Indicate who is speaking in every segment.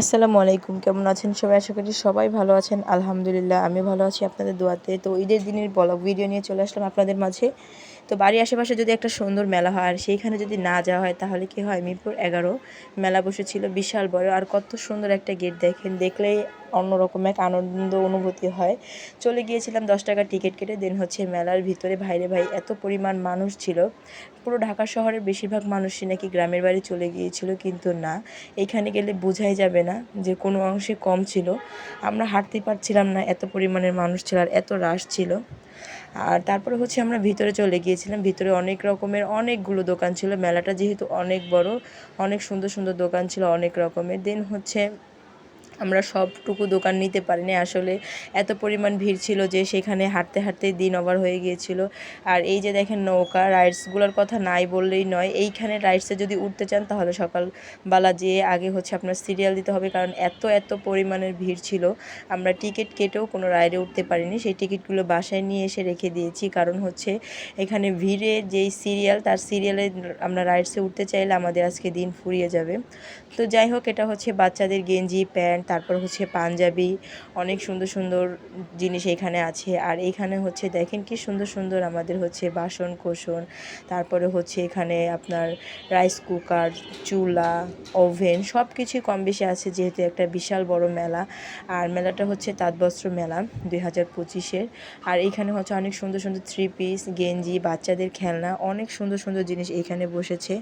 Speaker 1: আসসালামু আলাইকুম, কেমন আছেন সবাই? আশা করি সবাই ভালো আছেন। আলহামদুলিল্লাহ, আমি ভালো আছি আপনাদের দোয়াতে। তো ঈদের দিনের বলা ভিডিও নিয়ে চলে আসলাম আপনাদের মাঝে। তো বাড়ির আশেপাশে যদি একটা সুন্দর মেলা হয়, আর সেইখানে যদি না যাওয়া হয়, তাহলে কি হয়? মিরপুর এগারো মেলা বসেছিল, বিশাল বড়, আর কত সুন্দর একটা গেট দেখেন। দেখলেই অন্যরকম এক আনন্দ অনুভূতি হয়। চলে গিয়েছিলাম, দশ টাকা টিকিট কেটে, দেন হচ্ছে মেলার ভিতরে। ভাইরে ভাই, এত পরিমাণ মানুষ ছিল। পুরো ঢাকা শহরের বেশিরভাগ মানুষই নাকি গ্রামের বাড়ি চলে গিয়েছিল, কিন্তু না। এখানে গেলে বোঝাই যাবে না যে কোনো অংশে কম ছিল। আমরা হাঁটতে পারছিলাম না, এত পরিমাণের মানুষ ছিল, আর এত রাশ ছিল। আর তারপরে হচ্ছে আমরা ভিতরে চলে গিয়েছিলাম। ভিতরে অনেক রকমের অনেকগুলো দোকান ছিল। মেলাটা যেহেতু অনেক বড়, অনেক সুন্দর সুন্দর দোকান ছিল অনেক রকমের। দেন হচ্ছে আমরা সবটুকু দোকান নিতে পারিনি। আসলে এত পরিমাণ ভিড় ছিল যে সেখানে হাঁটতে হাঁটতে দিন ওভার হয়ে গিয়েছিল। আর এই যে দেখেন নৌকা, রাইডসগুলোর কথা নাই বললেই নয়। এইখানে রাইডসে যদি উঠতে চান তাহলে সকালবেলা যেয়ে আগে হচ্ছে আপনার সিরিয়াল দিতে হবে, কারণ এত এত পরিমাণের ভিড় ছিল। আমরা টিকিট কেটেও কোনো রাইডে উঠতে পারিনি। সেই টিকিটগুলো বাসায় নিয়ে এসে রেখে দিয়েছি। কারণ হচ্ছে এখানে ভিড়ে যেই সিরিয়াল, তার সিরিয়ালে আমরা রাইডসে উঠতে চাইলে আমাদের আজকে দিন ফুরিয়ে যাবে। তো যাই হোক, এটা হচ্ছে বাচ্চাদের গেঞ্জি, প্যান্ট তারপর হচ্ছে পাঞ্জাবি, অনেক সুন্দর সুন্দর জিনিস এখানে আছে। আর এখানে হচ্ছে দেখেন কি সুন্দর সুন্দর আমাদের হচ্ছে বাসন কোসন, তারপরে হচ্ছে এখানে আপনার রাইস কুকার চুলা ওভেন সব কিছুই কম বেশি আছে যেহেতু একটা বিশাল বড় মেলা। আর মেলাটা হচ্ছে তাঁতবস্ত্র মেলা দুই হাজার পঁচিশের। আর এখানে হচ্ছে অনেক সুন্দর সুন্দর থ্রি পিস গেঞ্জি, বাচ্চাদের খেলনা, অনেক সুন্দর সুন্দর জিনিস এখানে বসেছে।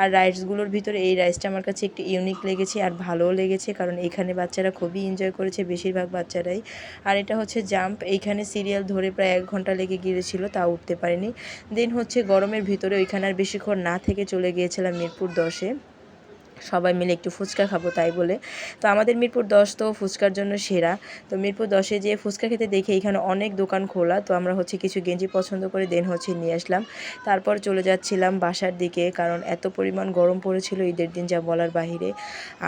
Speaker 1: আর রাইডসগুলোর ভিতরে এই রাইডসটা আমার কাছে একটু ইউনিক লেগেছে আর ভালোও লেগেছে কারণ এখানে বাচ্চারা খুবই এনজয় করেছে বেশিরভাগ বাচ্চারাই। আর এটা হচ্ছে জাম্প। এইখানে সিরিয়াল ধরে প্রায় এক ঘণ্টা লেগে গিয়েছিল তা উঠতে পারিনি। দেন হচ্ছে গরমের ভিতরে ওইখানে আর বেশিক্ষণ না থেকে চলে গিয়েছিলাম মিরপুর দশে। সবাই মিলে একটু ফুচকা খাব তাই বলে। তো আমাদের মিরপুর দশ তো ফুচকার জন্য সেরা। তো মিরপুর দশে যেয়ে ফুচকা খেতে দেখে এখানে অনেক দোকান খোলা। তো আমরা হচ্ছে কিছু গেঞ্জি পছন্দ করে দেন হচ্ছে নিয়ে আসলাম। তারপর চলে যাচ্ছিলাম বাসার দিকে কারণ এত পরিমাণ গরম পড়েছিল ঈদের দিন যা বলার বাহিরে।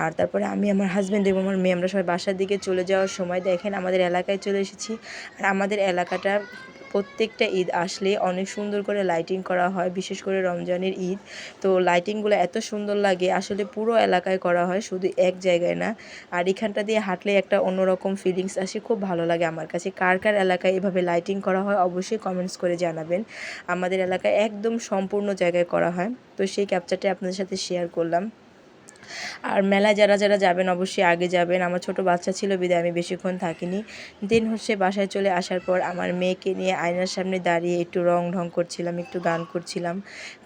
Speaker 1: আর তারপরে আমি আমার হাজব্যান্ড এবং আমার মেয়ে, আমরা সবাই বাসার দিকে চলে যাওয়ার সময় দেখেন আমাদের এলাকায় চলে এসেছি। আর আমাদের এলাকাটা প্রত্যেকটা ঈদ আসলে অনেক সুন্দর করে লাইটিং করা হয়, বিশেষ করে রমজানের ঈদ। তো লাইটিংগুলো এত সুন্দর লাগে, আসলে পুরো এলাকায় করা হয়, শুধু এক জায়গায় না। আর এখানটা দিয়ে হাঁটলে একটা অন্যরকম ফিলিংস আসে, খুব ভালো লাগে আমার কাছে। কার কার এলাকায় এভাবে লাইটিং করা হয়, অবশ্যই কমেন্টস করে জানাবেন। আমাদের এলাকায় একদম সম্পূর্ণ জায়গায় করা হয়। তো সেই ক্যাপচারটা আপনাদের সাথে শেয়ার করলাম। আর মেলায় যারা যারা যাবেন অবশ্যই আগে যাবেন। আমার ছোট বাচ্চা ছিল, বিদায় আমি বেশিক্ষণ থাকিনি। দিন হচ্ছে বাসায় চলে আসার পর আমার মেয়েকে নিয়ে আয়নার সামনে দাঁড়িয়ে একটু রং ঢং করছিলাম, একটু গান করছিলাম।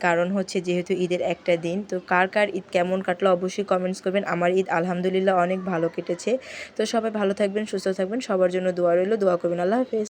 Speaker 1: কারণ হচ্ছে যেহেতু ঈদের একটা দিন, তো কার কার ঈদ কেমন কাটলো অবশ্যই কমেন্টস করবেন। আমার ঈদ আলহামদুলিল্লাহ অনেক ভালো কেটেছে। তো সবাই ভালো থাকবেন, সুস্থ থাকবেন, সবার জন্য দোয়া রইল। দোয়া করবেন, আল্লাহ হাফেজ।